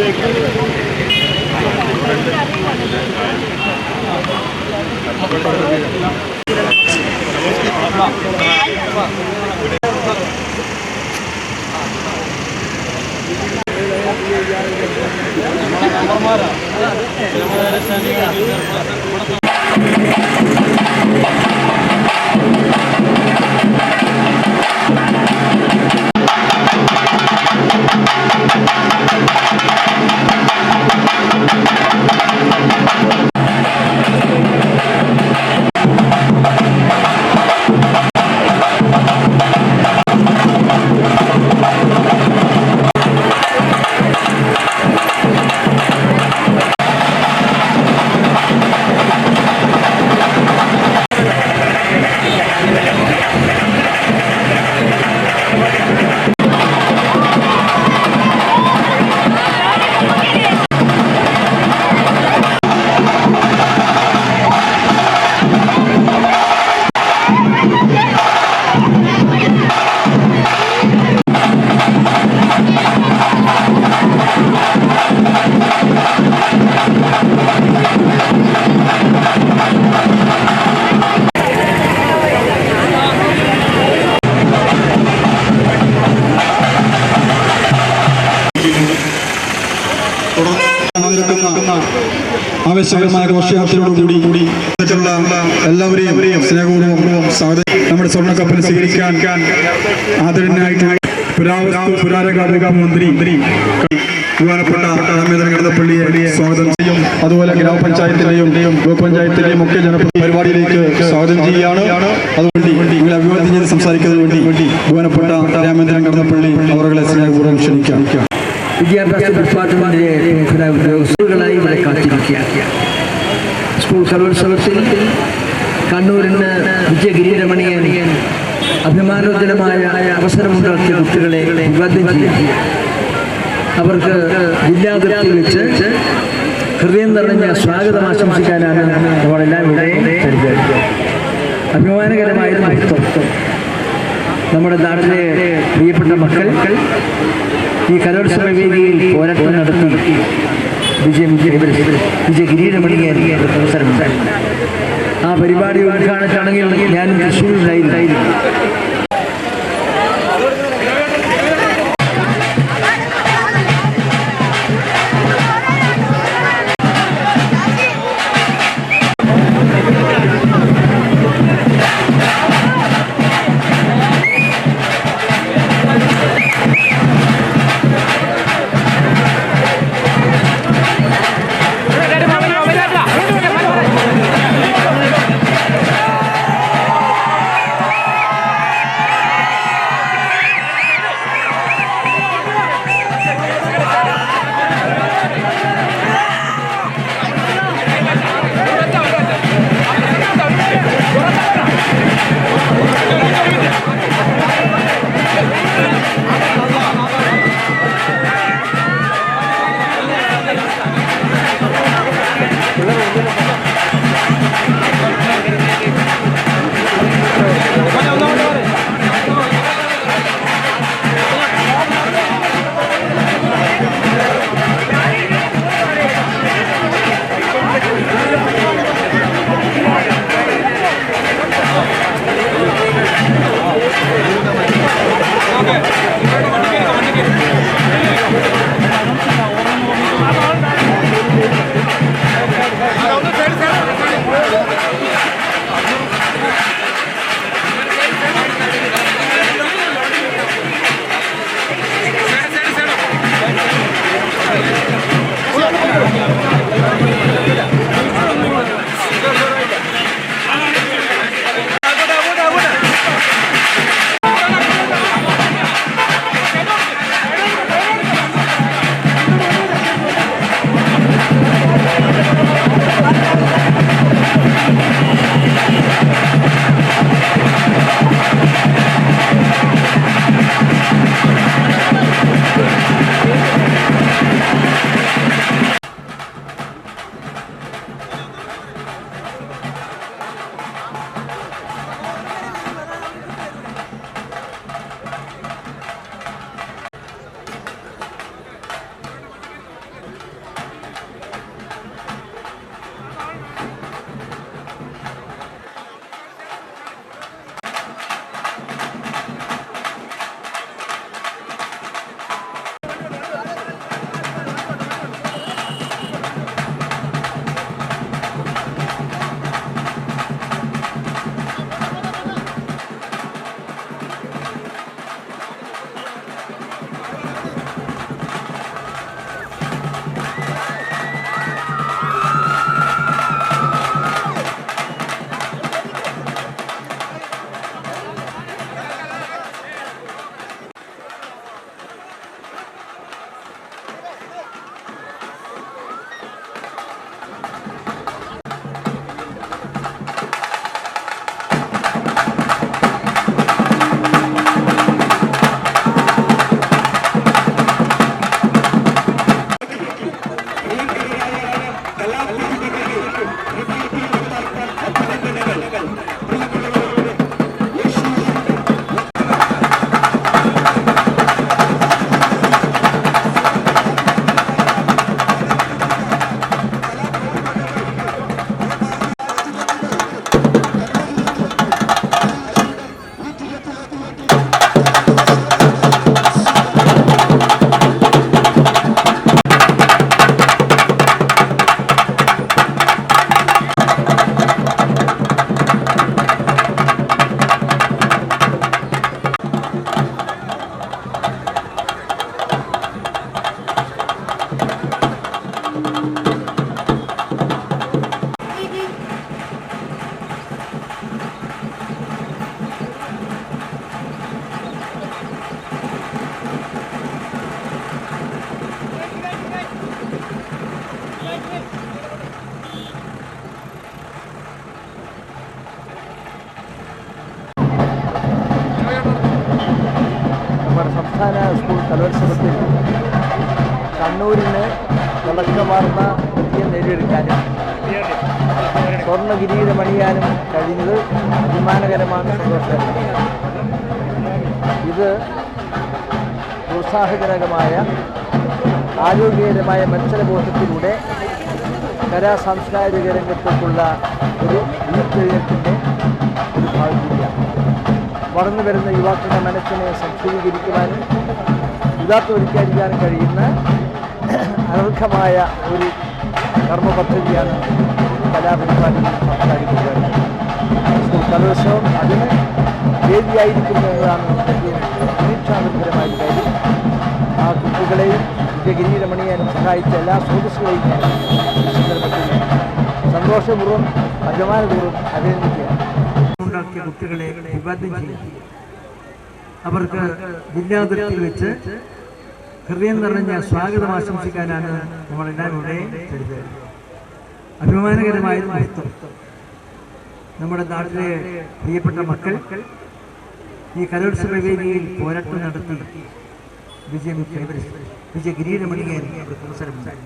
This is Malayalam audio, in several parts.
Gracias. ആവേശകരമായ ഘോഷയാത്രയോടുകൂടി എല്ലാവരെയും സ്നേഹപൂർവം നമ്മുടെ സ്വർണക്കപ്പൽ സ്വീകരിക്കാൻ ആദരനായിട്ട് പുരാവസ്തു മന്ത്രി സ്വാഗതം അതുപോലെ ഗ്രാമപഞ്ചായത്തിലെയും ബ്ലോക്ക് പഞ്ചായത്തിന്റെയും ഒക്കെ ജനപ്രതി പരിപാടിയിലേക്ക് സ്വാഗതം ചെയ്യുകയാണ്. അതുകൊണ്ട് നിങ്ങളെ അഭിവാദ്യം ചെയ്ത് സംസാരിക്കുന്നതിന് വേണ്ടി ബഹുമാനപ്പെട്ട രാമേന്ദ്രൻ കടന്നപ്പള്ളി അവരുടെ സ്നേഹപൂർവം ക്ഷണിക്കാം വിദ്യാഭ്യാസ ഡിപ്പാർട്ട്മെന്റിലെ പ്രമുഖരായ ഉദ്യോഗസ്ഥരുകളായി ഇവിടെ കാത്തിരിക്കുക സ്കൂൾ കലോത്സവത്തിൽ കണ്ണൂരിന് വിജയഗിരീരമണിയൻ അഭിമാനോജ്ജലമായ അവസരമുണ്ടാക്കിയ കുട്ടികളെ അഭിവാദ്യം ചെയ്യുക അവർക്ക് ജില്ലാതിർത്തി വെച്ച് ഹൃദയം നിറഞ്ഞ സ്വാഗതം ആശംസിക്കാനാണ് നമ്മളെല്ലാം ഇവിടെ പരിചരിക്കുക മഹത്വം. നമ്മുടെ നാട്ടിലെ പ്രിയപ്പെട്ട മക്കൾ ഈ കലോത്സവ വേദിയിൽ പോരാട്ടം നടത്തി വിജയം വിജയ കിരീടമണിയാൻ അവസരമുണ്ട് ആ പരിപാടി ഉദ്ഘാടന ചടങ്ങിൽ ഞാൻ തൃശ്ശൂരിലായിരുന്നു കലോത്സവത്തിൽ കണ്ണൂരിന് തിളക്കമാർന്ന വിജയം നേടിയെടുക്കാനും സ്വർണ കിരീടമണിയാനും കഴിഞ്ഞത് അഭിമാനകരമാണ് സന്തോഷം. ഇത് ഉത്സാഹജനകമായ ആരോഗ്യകരമായ മത്സരബോധത്തിലൂടെ കലാ സാംസ്കാരിക രംഗത്തേക്കുള്ള ഒരു ഉയർത്തെഴുത്തിന്റെ ഒരു ഭാഗത്തിലാണ് വളർന്നു വരുന്ന യുവാക്കളുടെ മനസ്സിനെ സംശീകരിക്കുവാനും ഉദാത്തവൽക്കരിക്കാനും കഴിയുന്ന അനർഹമായ ഒരു കർമ്മ പദ്ധതിയാണ് കലാപരിപാടി സംസാരിക്കുന്നത് കലോത്സവം അതിന് വേദിയായിരിക്കുന്നു എന്നതാണ് പ്രതീക്ഷാനിർഭരമായ കാര്യം. ആ കുട്ടികളെയും വിജയഗിരീരമണിയാനും സഹായിച്ച എല്ലാ സ്രോതസ്സുകളെയും സന്ദർഭത്തിൽ സന്തോഷപൂർവം അഭിമാനപൂർവം അഭിനന്ദിക്കുകയാണ്. ഉണ്ടാക്കിയ കുട്ടികളെ വിവാദം ചെയ്യും അവർക്ക് ജില്ലാതിർത്തി വെച്ച് ഹൃദയം നിറഞ്ഞ സ്വാഗതം ആശംസിക്കാനാണ് നമ്മളെല്ലാം ഇവിടെ ചെയ്തത് അഭിമാനകരമായ മഹത്വം നമ്മുടെ നാട്ടിലെ പ്രിയപ്പെട്ട മക്കൾ ഈ കലോത്സവ വേദിയിൽ പോരാട്ടം നടത്തി വിജയം വിജയ കിരീടമണിയാൻ അവർക്ക് അവസരമുണ്ടായി.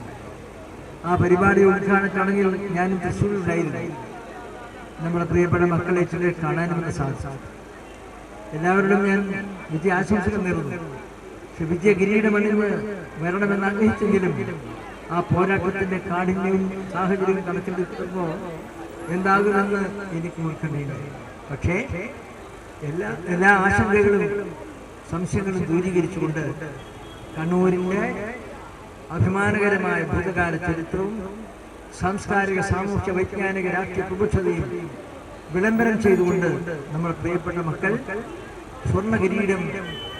ആ പരിപാടി ഉദ്ഘാടന ചടങ്ങിൽ ഞാനും തൃശ്ശൂരിലുണ്ടായിരുന്നു നമ്മുടെ പ്രിയപ്പെട്ട മക്കളെ ചില കാണാൻ നമുക്ക് സാധിച്ചു. എല്ലാവരോടും ഞാൻ വിജയ ആശംസകൾ നേർന്നു പക്ഷെ വിജയ കിരീടമണിന്ന് വരണമെന്ന് ആഗ്രഹിച്ചെങ്കിലും ആ പോരാട്ടത്തിന്റെ കാഠിന്യവും സാഹചര്യവും കണക്കിലെടുക്കുമ്പോൾ എന്താകുമെന്ന് എനിക്ക് ഓർക്കേണ്ടിയില്ല പക്ഷേ എല്ലാ എല്ലാ ആശങ്കകളും സംശയങ്ങളും ദൂരീകരിച്ചുകൊണ്ട് കണ്ണൂരിന്റെ അഭിമാനകരമായ ഭൂതകാല ചരിത്രവും സാംസ്കാരിക സാമൂഹ്യ വൈജ്ഞാനിക രാഷ്ട്രീയ പ്രബുദ്ധതയും വിളംബരം ചെയ്തുകൊണ്ട് നമ്മൾ പ്രിയപ്പെട്ട മക്കൾ സ്വർണ കിരീടം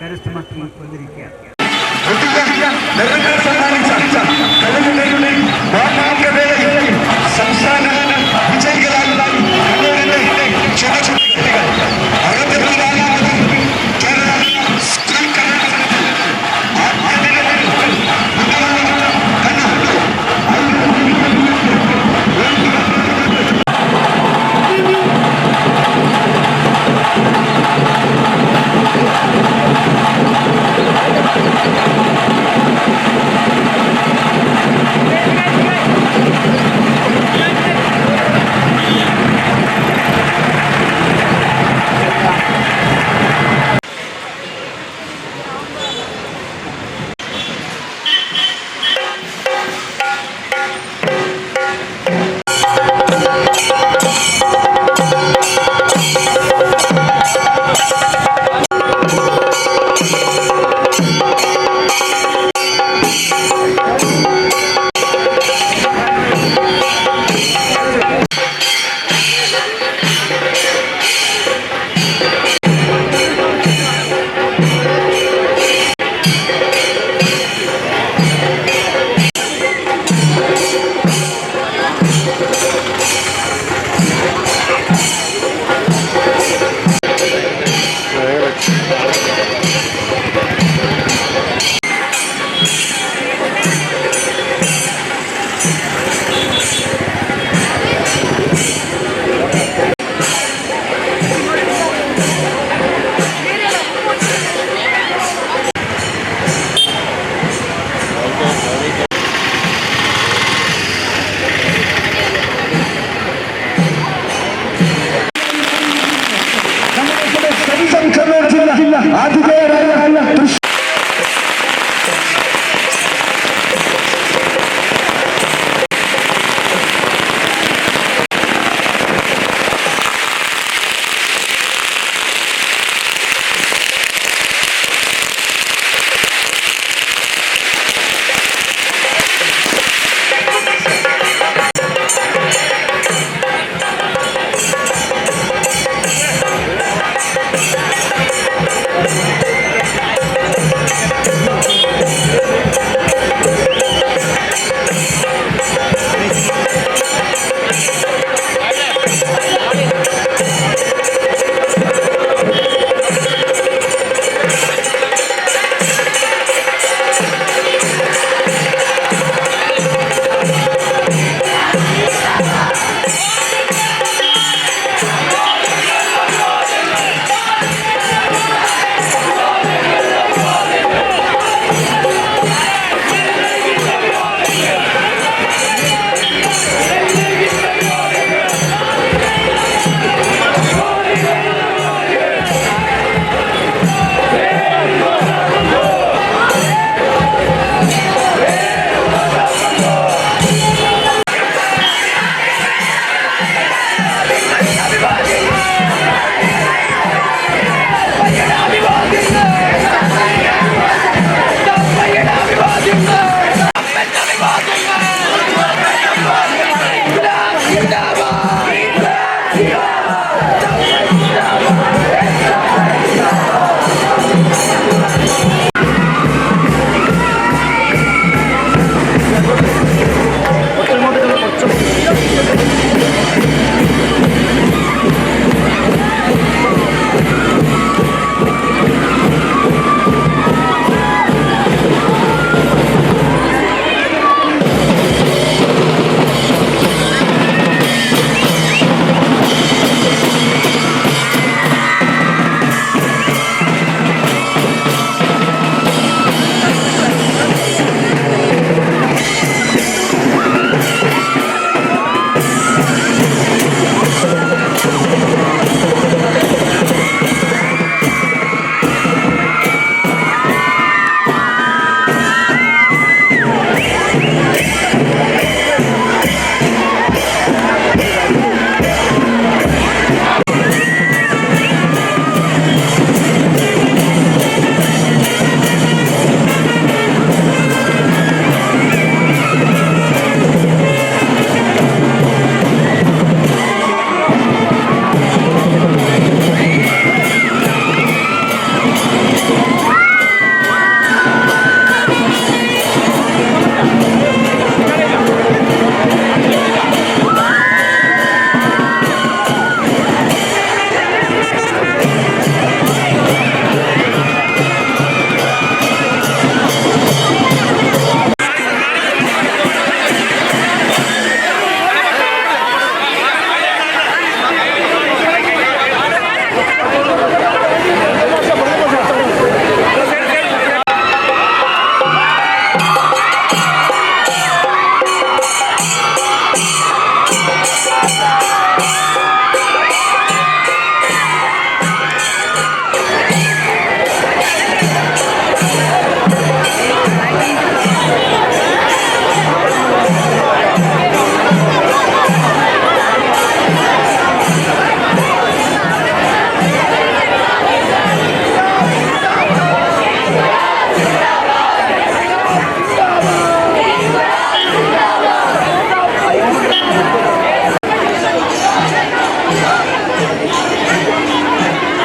കരസ്ഥമാക്കി വന്നിരിക്കുക